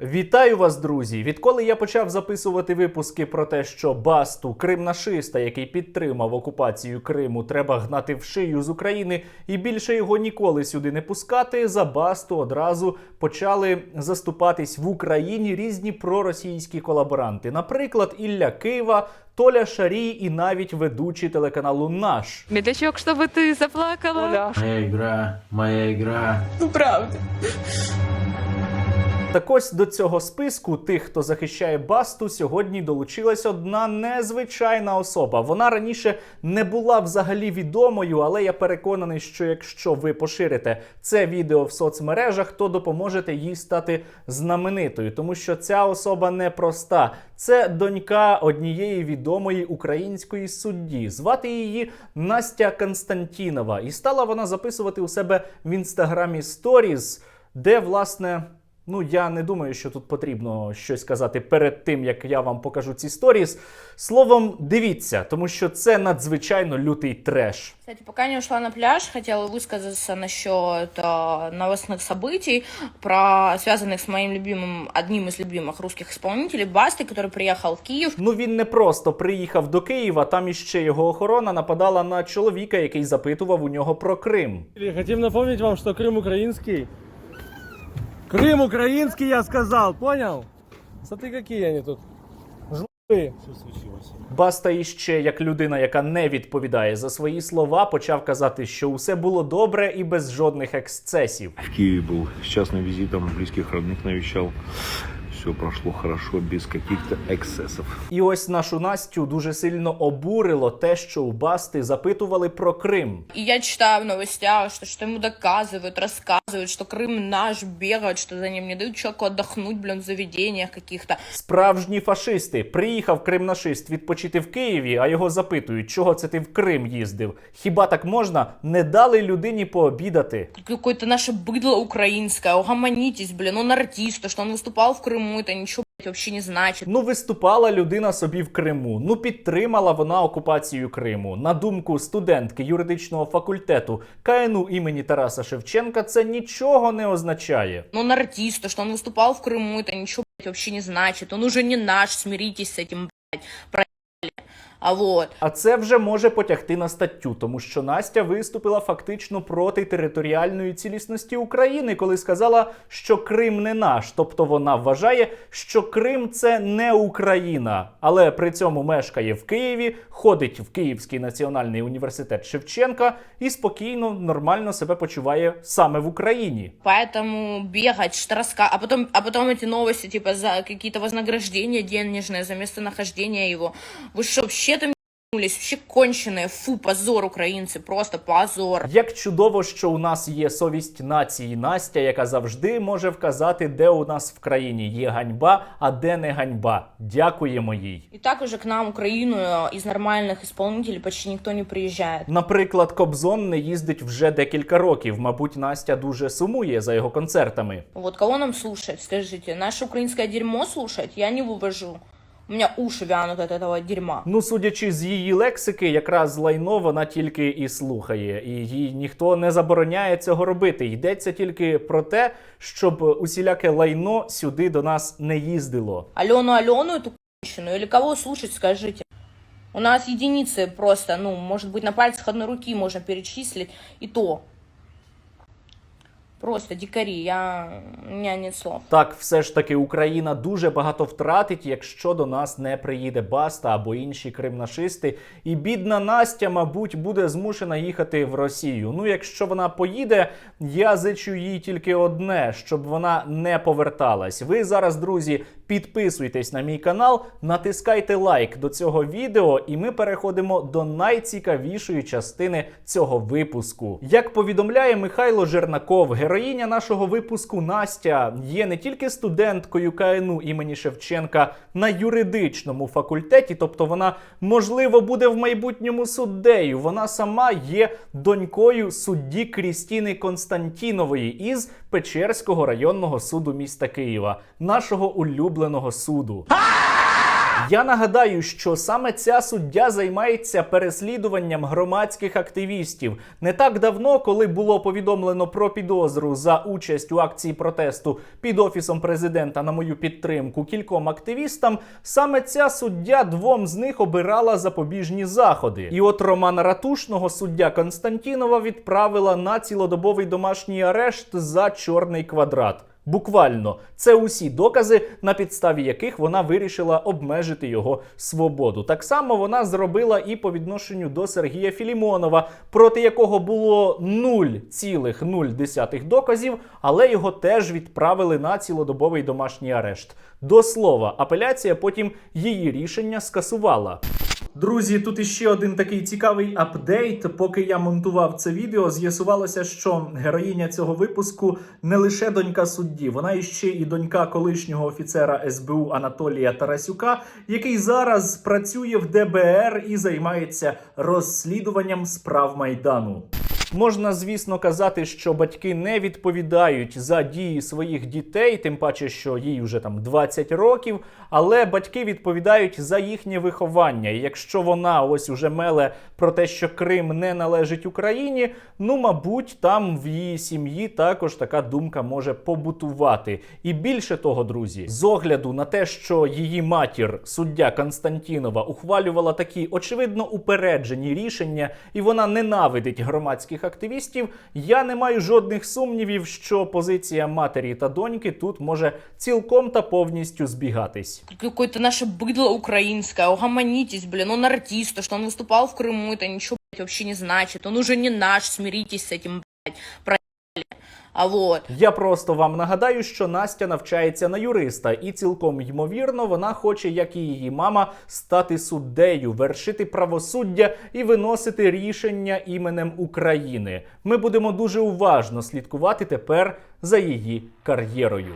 Вітаю вас, друзі! Відколи я почав записувати випуски про те, що басту кримнашиста, який підтримав окупацію Криму, треба гнати в шию з України і більше його ніколи сюди не пускати. За басту одразу почали заступатись в Україні різні проросійські колаборанти. Наприклад, Ілля Кива, Толя Шарій і навіть ведучий телеканалу Наш. Медлячок, чтобы ты заплакала. Моя игра, моя игра. Ну, правда. Так ось до цього списку тих, хто захищає басту, сьогодні долучилась одна незвичайна особа. Вона раніше не була взагалі відомою, але я переконаний, що якщо ви поширите це відео в соцмережах, то допоможете їй стати знаменитою, тому що ця особа непроста. Це донька однієї відомої української судді. Звати її Настя Константінова. І стала вона записувати у себе в інстаграмі сторіз, де власне. Ну, я не думаю, що тут потрібно щось казати перед тим, як я вам покажу ці сторіс. Словом, дивіться, тому що це надзвичайно лютий треш. Кстати, пока не ушла на пляж, хотела высказаться насчет э, новостных событий, про связанных с моим любимым, одним из любимых русских исполнителей, Басты, который приехал в Киев. Ну він не просто приїхав до Києва, там іще його охорона нападала на чоловіка, який запитував у нього про Крим. И Хотим напомнить вам, что Крым украинский. Крым украинский, я сказал, понял? Смотри, какие они тут. Жлобы. Баста іще, як людина, яка не відповідає за свої слова, почав казати, що усе було добре і без жодних ексцесів. В Киеве был с частным визитом, близких родных навещал. Все прошло хорошо, без каких-то эксцессов. І ось нашу Настю дуже сильно обурило те, що у Басти запитували про Крим. И я читаю в новостях, что, что ему доказывают, рассказывают, что Крым наш, бегают, что за ним не дают человеку отдохнуть, блин, в заведениях каких-то. Справжні фашисти. Приїхав кримнашист відпочити в Києві, а його запитують, чого це ти в Крим їздив. Хіба так можна? Не дали людині пообідати. Какое-то наше быдло украинское, угомонитесь, блин, он артист, то, что он выступал в Крыму, это ничего, блядь, вообще не значит. Ну, виступала людина собі в Криму. Ну, підтримала вона окупацію Криму. На думку студентки юридичного факультету КНУ імені Тараса Шевченка, це нічого не означає. Но он артист, то, что он выступал в Крыму, это ничего, блядь, вообще не значит. Он уже не наш, смиритесь с этим, блядь, проебали. А вот. А це вже може потягти на статтю, тому що Настя виступила фактично проти територіальної цілісності України, коли сказала, що Крим не наш. Тобто вона вважає, що Крим це не Україна, але при цьому мешкає в Києві, ходить в Київський національний університет Шевченка і спокійно, нормально себе почуває саме в Україні. Поэтому бегать, что раска... а потом, а потом эти новости, типа, за какие-то вознаграждения денежные, за местонахождение его. Вы что, вообще там ебнулись? Вообще конченые. Фу, позор, украинцы, просто позор. Як чудово, що у нас є совість нації Настя, яка завжди може вказати, де у нас в країні є ганьба, а де не ганьба. Дякуємо їй. И так уже к нам, Украину, э, из нормальных исполнителей почти никто не приезжает. Наприклад, Кобзон не їздить вже декілька років. Мабуть, Настя дуже сумує за його концертами. Вот кого нам слушать, скажите? Наше украинское дерьмо слушать? Я не вывожу. У меня уши вянут от этого дерьма. Ну, судячи з її лексики, якраз лайно вона тільки і слухає, і їй ніхто не забороняє цього робити. Йдеться тільки про те, щоб усіляке лайно сюди до нас не їздило. Алену Алену эту конченую или кого слушать, скажите? У нас единицы просто, ну, может быть, на пальцах одной руки можно перечислить, и то. Просто дикари, я... у меня нет слов. Так, все ж таки Україна дуже багато втратить, якщо до нас не приїде Баста або інші кримнашисти. І бідна Настя, мабуть, буде змушена їхати в Росію. Ну, якщо вона поїде, я зичу їй тільки одне, щоб вона не поверталась. Ви зараз, друзі, підписуйтесь на мій канал, натискайте лайк до цього відео, і ми переходимо до найцікавішої частини цього випуску. Як повідомляє Михайло Жернаков, героїня нашого випуску Настя є не тільки студенткою КНУ імені Шевченка на юридичному факультеті, тобто вона, можливо, буде в майбутньому суддею. Вона сама є донькою судді Крістіни Константінової із Печерського районного суду міста Києва, нашого улюбленого суду. Я нагадаю, що саме ця суддя займається переслідуванням громадських активістів. Не так давно, коли було повідомлено про підозру за участь у акції протесту під офісом президента на мою підтримку кільком активістам, саме ця суддя двом з них обирала запобіжні заходи. І от Романа Ратушного суддя Константінова відправила на цілодобовий домашній арешт за чорний квадрат. Буквально це усі докази, на підставі яких вона вирішила обмежити його свободу. Так само вона зробила і по відношенню до Сергія Філімонова, проти якого було 0,0 доказів, але його теж відправили на цілодобовий домашній арешт. До слова, апеляція потім її рішення скасувала. Друзі, тут іще один такий цікавий апдейт. Поки я монтував це відео, з'ясувалося, що героїня цього випуску не лише донька судді, вона іще і донька колишнього офіцера СБУ Анатолія Тарасюка, який зараз працює в ДБР і займається розслідуванням справ майдану. Можна, звісно, казати, що батьки не відповідають за дії своїх дітей, тим паче, що їй вже там 20 років, але батьки відповідають за їхнє виховання. І якщо вона ось уже меле про те, що Крим не належить Україні, ну мабуть, там в її сім'ї також така думка може побутувати. І більше того, друзі, з огляду на те, що її матір, суддя Константінова, ухвалювала такі очевидно упереджені рішення, і вона ненавидить громадських активістів, я не маю жодних сумнівів, що позиція матері та доньки тут може цілком та повністю збігатись. Какое-то наше быдло украинское. Угомонитесь, блин. Он артист, то, что он выступал в Крыму, это ничего, блядь, вообще не значит. Он уже не наш, смиритесь с этим, блядь. А вот. Я просто вам нагадаю, що Настя навчається на юриста, і цілком ймовірно, вона хоче, як і її мама, стати суддею, вершити правосуддя і виносити рішення іменем України. Ми будемо дуже уважно слідкувати тепер за її кар'єрою.